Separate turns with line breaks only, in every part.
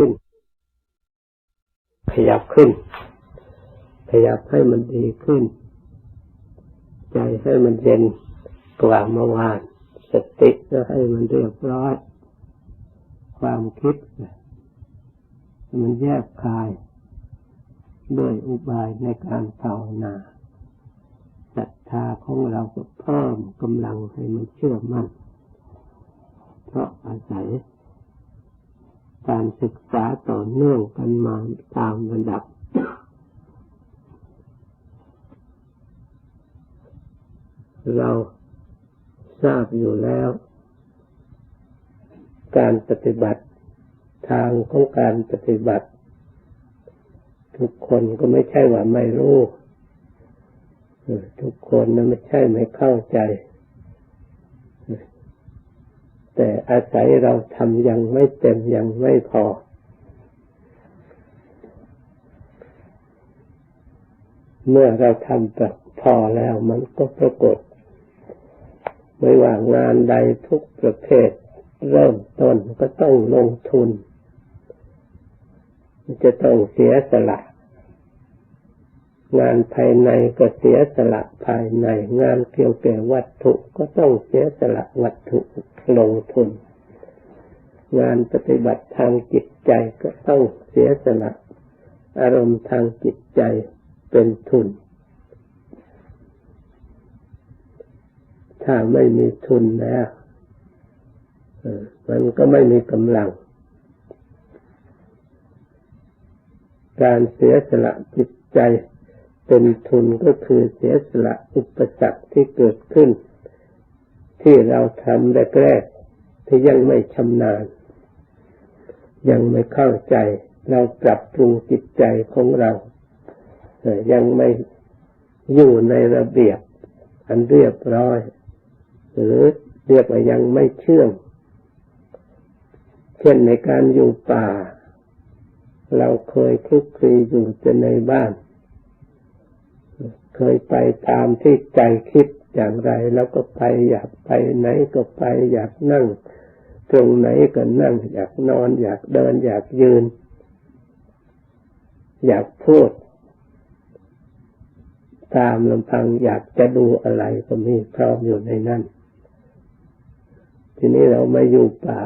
ขึ้น ขยับขึ้น ขยับให้มันดีขึ้น ใจให้มันเย็นกว่าเมื่อวาน สติก็ให้มันเรียบร้อย ความคิด มันแยกคาย ด้วยอุบายในการภาวนาศรัทธาของเราก็เพิ่มกำลังให้มันเชื่อมั่น เพราะอาศัย การศึกษาต่อเนื่องกันมาตามระดับ เราทราบอยู่แล้ว การปฏิบัติทางของการปฏิบัติ ทุกคนก็ไม่ใช่ว่าไม่รู้ ทุกคนนะไม่ใช่ไม่เข้าใจ แต่อาศัยเราทำยังไม่เต็มยังไม่พอ เมื่อเราทำแบบพอแล้วมันก็ปรากฏ ไม่ว่างานใดทุกประเภท เริ่มต้นก็ต้องลงทุน จะต้องเสียสละ งานภายในก็เสียสละภายใน งานเกี่ยวกับวัตถุก็ต้องเสียสละวัตถุลงทุน งานปฏิบัติทางจิตใจก็ต้องเสียสละอารมณ์ทางจิตใจเป็นทุน ถ้าไม่มีทุนแล้วมันก็ไม่มีกำลัง การเสียสละจิตใจ เป็นทุนก็คือเสียสละอุปสรรคที่เกิดขึ้น ที่เราทำแรกๆที่ยังไม่ชำนาญ ยังไม่เข้าใจ เราปรับปรุงจิตใจของเรายังไม่อยู่ในระเบียบ อันเรียบร้อย หรือเรียกว่ายังไม่เชื่องเช่นในการอยู่ป่า เราเคยคลุกคลีอยู่จะในบ้าน เคยไปตามที่ใจคิดอย่างไร แล้วก็ไปอยากไปไหนก็ไปอยากนั่ง ตรงไหนก็นั่ง อยากนอน อยากเดิน อยากยืน อยากพูด ตามลำพังอยากจะดูอะไรก็มีพร้อมอยู่ในนั้นทีนี้เรามาอยู่ป่า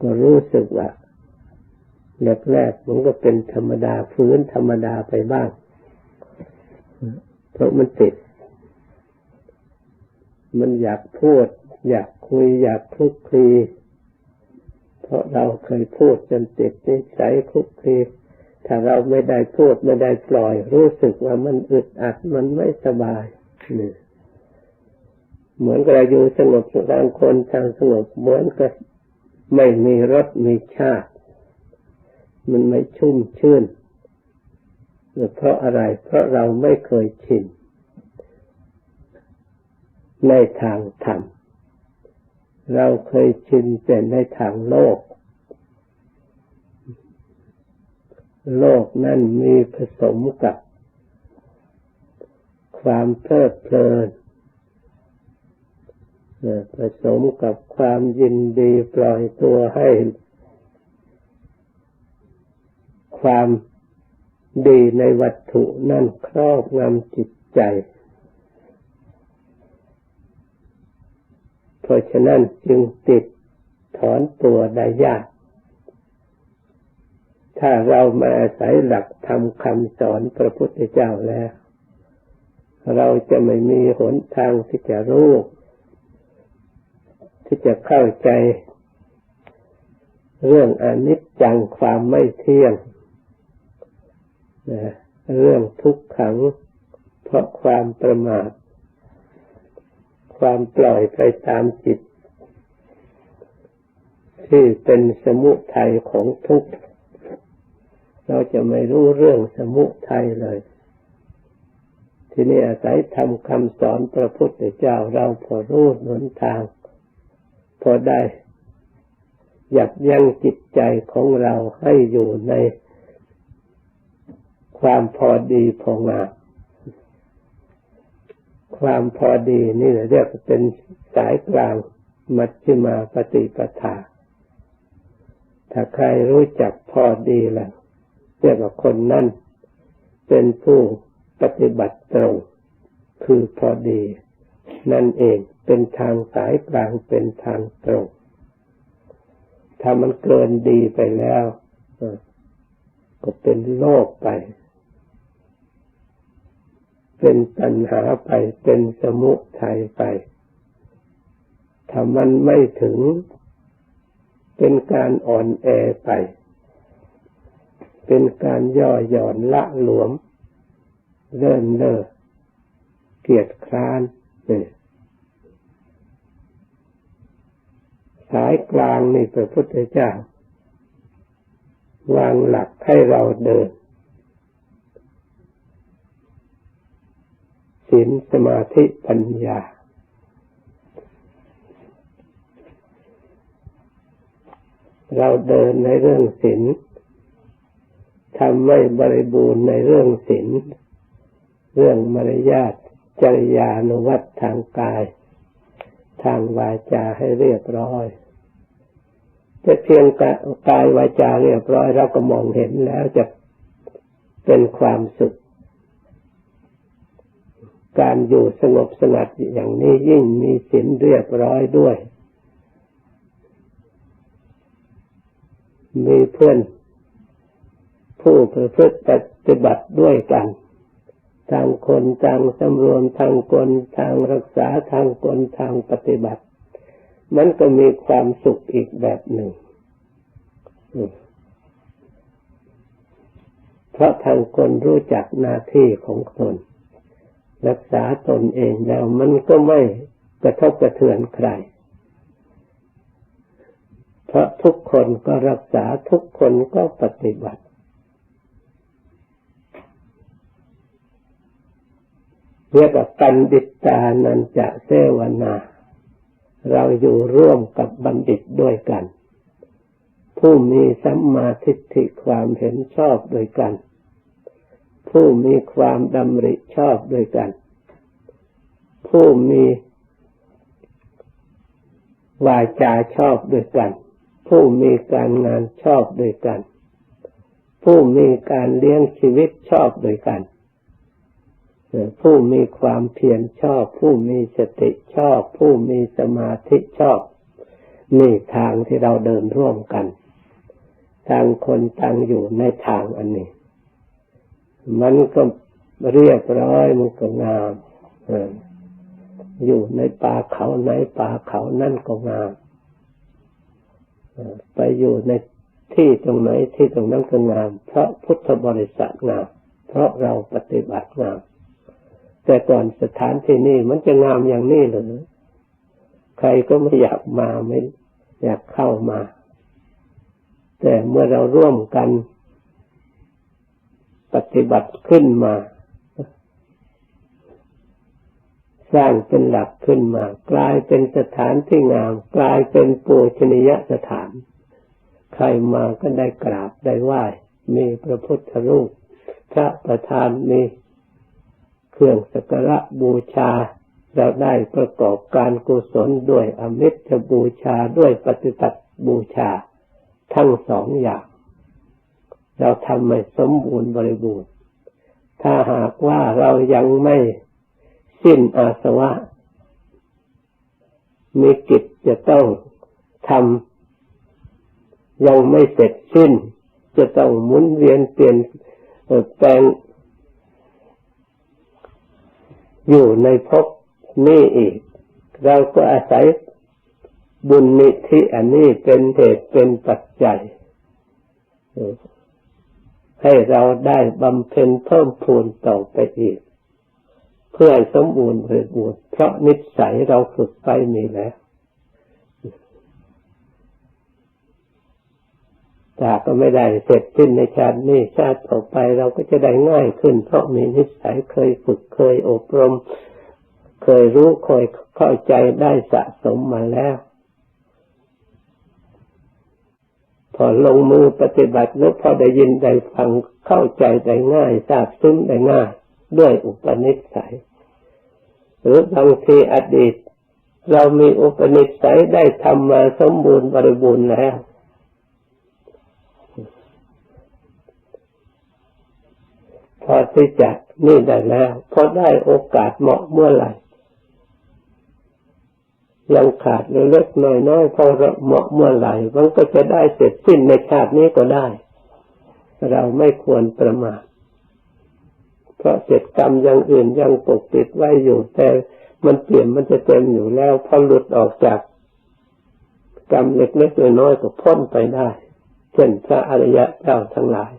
ก็รู้สึกว่าแรกๆมันก็เป็นธรรมดาพื้นธรรมดาไปบ้าง เพราะมันติด มันอยากพูด อยากคุย อยากคลุกคลีเพราะเราเคยพูดจนติดนิสัยคลุกคลีถ้าเราไม่ได้พูดไม่ได้ปล่อย รู้สึกว่ามันอึดอัดมันไม่สบายนี่เหมือนกับอยู่สงบบางคนทางสงบเหมือนกับไม่มีรสมีชาติ มันไม่ชุ่มชื่น เพราะอะไร เพราะเราไม่เคยชินในทางธรรม เราเคยชินแต่ในทางโลก โลกนั้นมีผสมกับ ความเพลิดเพลินผสมกับความยินดีปล่อยตัวให้ ความ ดีในวัตถุนั่นครอบงำจิตใจ เพราะฉะนั้นจึงติดถอนตัวได้ยาก ถ้าเรามาอาศัยหลักธรรมคำสอนพระพุทธเจ้าแล้ว เราจะไม่มีหนทางที่จะรู้ที่จะเข้าใจ เรื่องอนิจจังความไม่เที่ยง เรื่องทุกขัง เพราะความประมาท ความปล่อยไปตามจิต ที่เป็นสมุทัยของทุกข์เราจะไม่รู้เรื่องสมุทัยเลย ทีนี้อาศัยทำคำสอนพระพุทธเจ้าเราพอรู้หนทาง พอได้หยับยั้งจิตใจของเราให้อยู่ใน ความพอดีพองามความพอดีนี่เรียกเป็นสายกลางมัชฌิมาปฏิปทา ถ้าใครรู้จักพอดีแล้วเรียกว่าคนนั้นเป็นผู้ปฏิบัติตรง คือพอดี นั่นเองเป็นทางสายกลางเป็นทางตรง ถ้ามันเกินดีไปแล้ว ก็เป็นโลกไป เป็นปัญหาไปเป็นสมุทัยไป ถ้ามันไม่ถึง เป็นการอ่อนแอไป เป็นการย่อหย่อนละหลวม เลื่นเล่อเกียดคร้านเนี่ยสายกลางนี่พระพุทธเจ้าวางหลักให้เราเดิน ศีลสมาธิปัญญา เราเดินในเรื่องศีลทำไม่บริบูรณ์ในเรื่องศีลเรื่องมารยาทจริยานุวัตทางกาย ทางวาจาให้เรียบร้อยจะเพียงกายวาจาเรียบร้อยเราก็มองเห็นแล้วจะเป็นความสุข การอยู่สงบสงัดอย่างนี้ยิ่งมีศีลเรียบร้อยด้วย มีเพื่อนผู้ประพฤติปฏิบัติด้วยกันทางคนทางสำรวมทางคนทางรักษาทางคนทางปฏิบัติ มันก็มีความสุขอีกแบบหนึ่ง เพราะทางคนรู้จักหน้าที่ของตน รักษาตนเองแล้วมันก็ไม่กระทบกระเทือนใคร เพราะทุกคนก็รักษาทุกคนก็ปฏิบัติ เรียกว่ากันดิตานันจะเสวนา เราอยู่ร่วมกับบัณฑิตด้วยกัน ผู้มีสัมมาทิฏฐิความเห็นชอบด้วยกัน ผู้มีความดำริชอบด้วยกัน ผู้มีวาจาชอบด้วยกัน ผู้มีการงานชอบด้วยกัน ผู้มีการเลี้ยงชีวิตชอบด้วยกัน ผู้มีความเพียรชอบ ผู้มีสติชอบ ผู้มีสมาธิชอบ นี่ทางที่เราเดินร่วมกัน ทางคนต่างอยู่ในทางอันนี้ มันก็เรียบร้อยมันก็งามอยู่ในป่าเขาไหนป่าเขานั่นก็งามไปอยู่ในที่ตรงไหนที่ตรงนั้นก็งาม เพราะพุทธบริษัทงาม เพราะเราปฏิบัติงาม แต่ก่อนสถานที่นี่มันจะงามอย่างนี้หรือใครก็ไม่อยากมาไม่อยากเข้ามา แต่เมื่อเราร่วมกัน ปฏิบัติขึ้นมา สร้างเป็นหลักขึ้นมา กลายเป็นสถานที่งาม กลายเป็นปูชนียสถาน ใครมาก็ได้กราบได้ไหว้มีพระพุทธรูป พระประธานมีเครื่องสักการะบูชาเราได้ประกอบการกุศลด้วยอมิตรบูชาด้วยปฏิปัติบูชา ทั้งสองอย่าง เราทำไม่สมบูรณ์บริบูรณ์ ถ้าหากว่าเรายังไม่สิ้นอาสวะ มีกิจจะต้องทำยังไม่เสร็จสิ้น จะต้องหมุนเวียนเปลี่ยนแปลงอยู่ในภพนี้อีก เราก็อาศัยบุญนิธิอันนี้เป็นเหตุเป็นปัจจัย ให้เราได้บำเพ็ญเพิ่มพูนต่อไปอีก เพื่อสมบูรณ์บริบูรณ์เพราะนิสัยเราฝึกไปมีแล้วถ้าก็ไม่ได้เสร็จสิ้นในชาตินี้ชาติต่อไปเราก็จะได้ง่ายขึ้น เพราะมีนิสัยเคยฝึกเคยอบรม เคยรู้เคยเข้าใจได้สะสมมาแล้ว พอลงมือปฏิบัติแล้วพอได้ยินได้ฟังเข้าใจได้ง่ายทราบซึ้งได้ง่าย ด้วยอุปนิสัย หรือบางทีอดีต เรามีอุปนิสัยได้ทำมาสมบูรณ์บริบูรณ์แล้วพอที่จะนี่ได้แล้วพอได้โอกาสเหมาะเมื่อไหร่ ยังขาดเล็กน้อยๆพอเหมาะเมื่อไหร่มันก็จะได้เสร็จสิ้นในชาตินี้ก็ได้ เราไม่ควรประมาทเพราะเศษกรรมอย่างอื่นยังปกติดไว้อยู่ แต่มันเปลี่ยนมันจะเต็มอยู่แล้วพอหลุดออกจากกรรมเล็กๆน้อยๆก็พ้นไปได้ เช่นพระอริยะเจ้าทั้งหลาย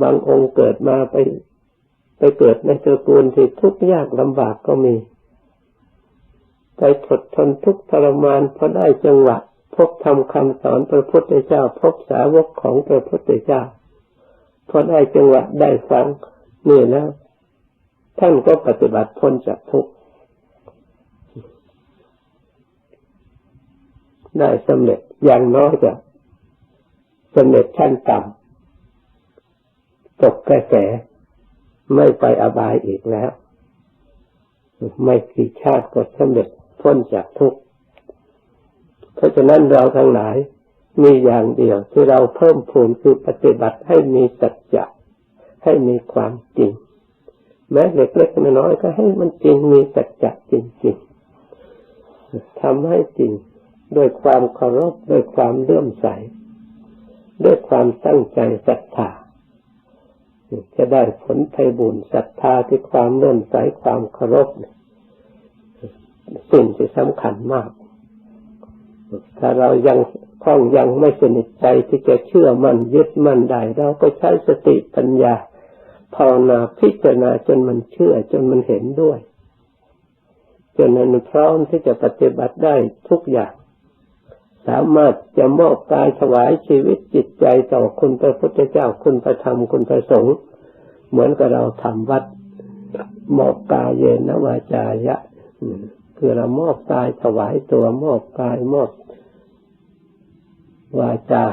บางองค์เกิดมาไป ไปเกิดในตระกูลที่ทุกข์ยากลำบากก็มี ไปทดทนทุกข์ทรมานเพราะได้จังหวะพบทำคำสอนพระพุทธเจ้า พบสาวกของพระพุทธเจ้าพอได้จังหวะได้ฟังนี่แล้วท่านก็ปฏิบัติพ้นจากทุกข์ได้สำเร็จอย่างน้อยจะสำเร็จชั้นต่ำตกกระแสไม่ไปอบายอีกแล้ว ไม่กี่ชาติก็สำเร็จ พ้นจากทุกข์ เพราะฉะนั้นเราทั้งหลายมีอย่างเดียวที่เราเพิ่มพูนคือปฏิบัติให้มีสัจจะให้มีความจริง แม้เล็กๆน้อยๆก็ให้มันจริงมีสัจจะจริงๆทำให้จริงด้วยความเคารพด้วยความเลื่อมใส ด้วยความตั้งใจศรัทธาจะได้ผลไพบุญศรัทธาที่ความเลื่อมใสความเคารพ สิ่งที่สำคัญมาก ถ้าเรายังข้องยังไม่สนิทใจที่จะเชื่อมันยึดมันได้เราก็ใช้สติปัญญาภาวนาพิจารณาจนมันเชื่อจนมันเห็นด้วย จนมันพร้อมที่จะปฏิบัติได้ทุกอย่าง สามารถจะมอบกายถวายชีวิตจิตใจต่อคุณพระพุทธเจ้าคุณพระธรรมคุณพระสงฆ์เหมือนกับเราทำวัดมอบกายเยนวาจายะ คือเรามอบกายถวายตัวมอบกายมอบวาจา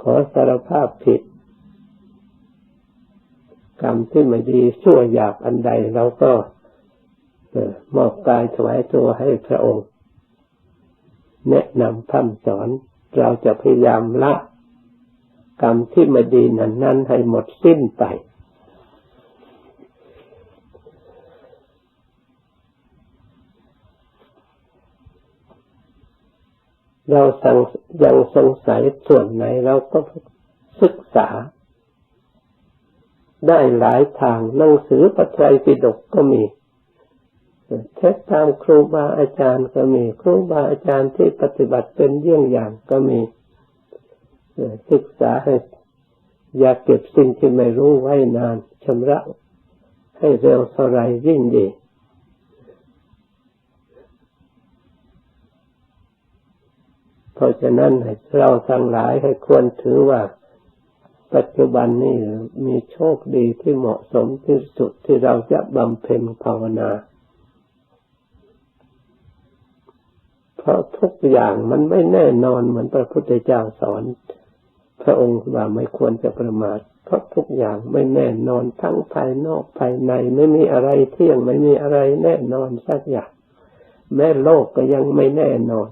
ขอสารภาพผิด กรรมที่ไม่ดีชั่วหยาบอันใดเราก็มอบกายถวายตัวให้พระองค์ แนะนำคำสอนเราจะพยายามละ กรรมที่ไม่ดีนั้นนั้นให้หมดสิ้นไป เราสังยังสงสัยส่วนไหนเราก็ศึกษา ได้หลายทางหนังสือปัจจัยปิฎกก็มีเทศตามครูบาอาจารย์ก็มีครูบาอาจารย์ที่ปฏิบัติเป็นเยี่ยงอย่างก็มีศึกษาให้อย่าเก็บสิ่งที่ไม่รู้ไว้นานชำระให้เร็วเท่าไรยิ่งดี เพราะฉะนั้นเราทั้งหลายให้ควรถือว่า ปัจจุบันนี้มีโชคดีที่เหมาะสมที่สุดที่เราจะบำเพ็ญภาวนา เพราะทุกอย่างมันไม่แน่นอนเหมือนพระพุทธเจ้าสอน พระองค์ว่าไม่ควรจะประมาทเพราะทุกอย่างไม่แน่นอนทั้งภายนอกภายในไม่มีอะไรเที่ยงไม่มีอะไรแน่นอนสักอย่างแม้โลกก็ยังไม่แน่นอน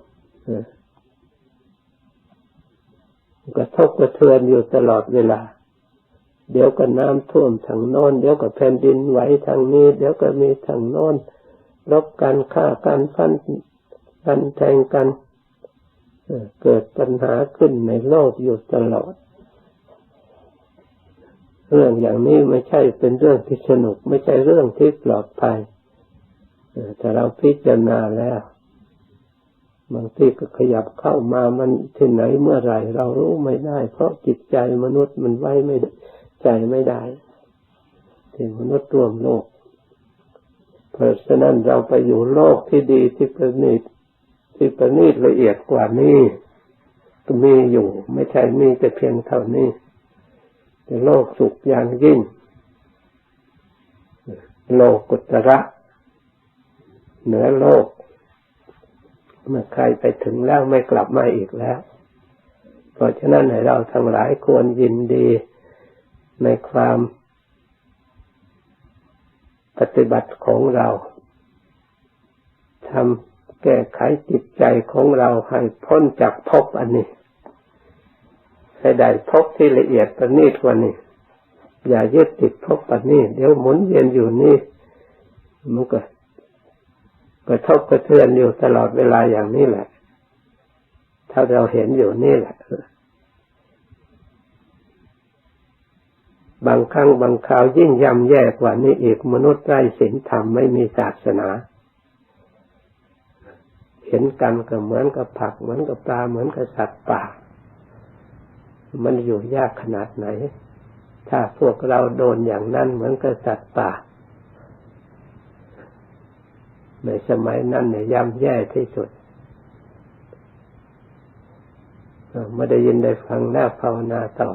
กระทบกระเทือนอยู่ตลอดเวลา เดี๋ยวก็น้ำท่วมทางโน้น เดี๋ยวก็แผ่นดินไหวทางนี้ เดี๋ยวก็มีทางโน้นรบกันฆ่ากันฟันกันแทงกันเกิดปัญหาขึ้นในโลกอยู่ตลอด เรื่องอย่างนี้ไม่ใช่เป็นเรื่องที่สนุก ไม่ใช่เรื่องที่ปลอดภัยแต่เราพิจารณาแล้ว บางทีก็ขยับเข้ามามันที่ไหนเมื่อไรเรารู้ไม่ได้ เพราะจิตใจมนุษย์มันไว้ไม่ใจไม่ได้ที่มนุษย์รวมโลก เพราะฉะนั้นเราไปอยู่โลกที่ดีที่ประณีตที่ประณีตละเอียดกว่านี้ก็มีอยู่ ไม่ใช่มีแต่เพียงเท่านี้ แต่โลกสุขอย่างยิ่ง โลกุตระเหนือโลก เมื่อใครไปถึงแล้วไม่กลับมาอีกแล้ว เพราะฉะนั้นให้เราทั้งหลายควรยินดีในความปฏิบัติของเราทำแก้ไขจิตใจของเราให้พ้นจากภพอันนี้ ให้ได้พบที่ละเอียดประณีตกว่านี้ อย่ายึดติดพบประณีตเดี๋ยวหมุนเวียนอยู่นี่มันก็ กระทบกระเทือนอยู่ตลอดเวลาอย่างนี้แหละ ถ้าเราเห็นอยู่นี่แหละ บางครั้งบางคราวยิ่งย่ำแย่กว่านี้อีกมนุษย์ไร้ศีลธรรมไม่มีศาสนา เห็นกันก็เหมือนกับผักเหมือนกับปลาเหมือนกับสัตว์ป่า มันอยู่ยากขนาดไหน ถ้าพวกเราโดนอย่างนั้นเหมือนกับสัตว์ป่า ในสมัยนั้นเนี่ยย่ำแย่ที่สุดไม่ได้ยินได้ฟังแล้วภาวนาต่อ